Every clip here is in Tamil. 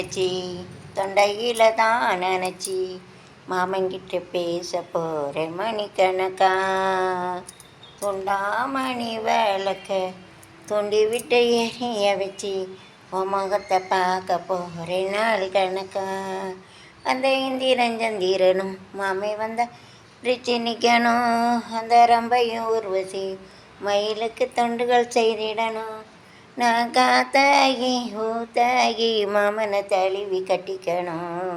அரைச்சி தொண்டையில் தான் நினச்சி மாமன்கிட்ட பேச போகிறேன் மணிக்கணக்கா துண்டாமணி விளக்க துண்டி விட்டு எரிய வச்சு உன் முகத்தை பார்க்க போகிறேன் நாள் கணக்கா. அந்த இந்திரன் மாமே வந்த பிரிச்சு நிற்கணும் அந்த ரம்பையும் ஊர்வசி மயிலுக்கு தொண்டுகள் செய்திடணும். நான் காத்தாகி ஊத்தாகி மாமனை தழுவி கட்டிக்கணும்.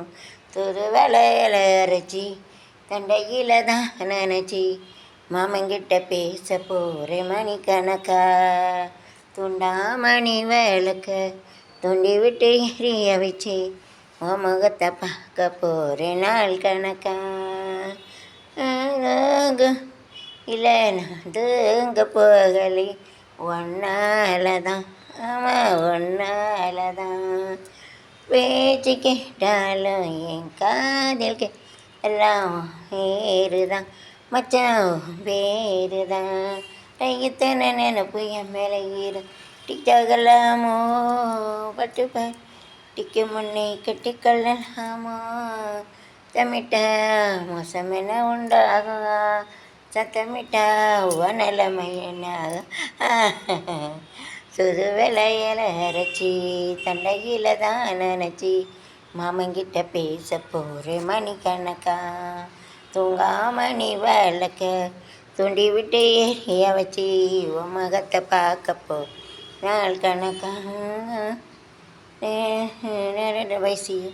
துது வளையல அரைச்சி தண்டையில் தான் நினச்சி மாமங்கிட்ட பேச போகிறேன் மணிக்கணக்கா துண்டாமணி விளக்க துண்டி விட்டு எரிய வச்சு உன் முகத்தை பார்க்க போகிறேன் நாள் கணக்கா. இல்லை நான் தூங்க போகலை? ஒன்னால தான் ஆமாம் ஒன்னால தான் பேச்சு கேட்டாலும் என் காதல் கே எல்லாம் பேருதான் மச்சான் பேருதான். இத்தனை நினைப்பு என் மேலே ஈரு டிக்கலாமோ பட்டு டிக்கு முன்னே கட்டிக்கொள்ளலாமோ? தமிட்ட மோசம் என்ன உண்டாகும் சத்தமிட்டா உன் நிலைமை சுது விலையில அரைச்சி தண்டையில் தான் நினச்சி மாமங்கிட்ட பேச போகிறேன் மணிக்கணக்கா. தூங்காமணி வழக்க துண்டி விட்டு எரிய வச்சு உன் மகத்தை பார்க்கப்போ. நாள் கணக்கா. வயசு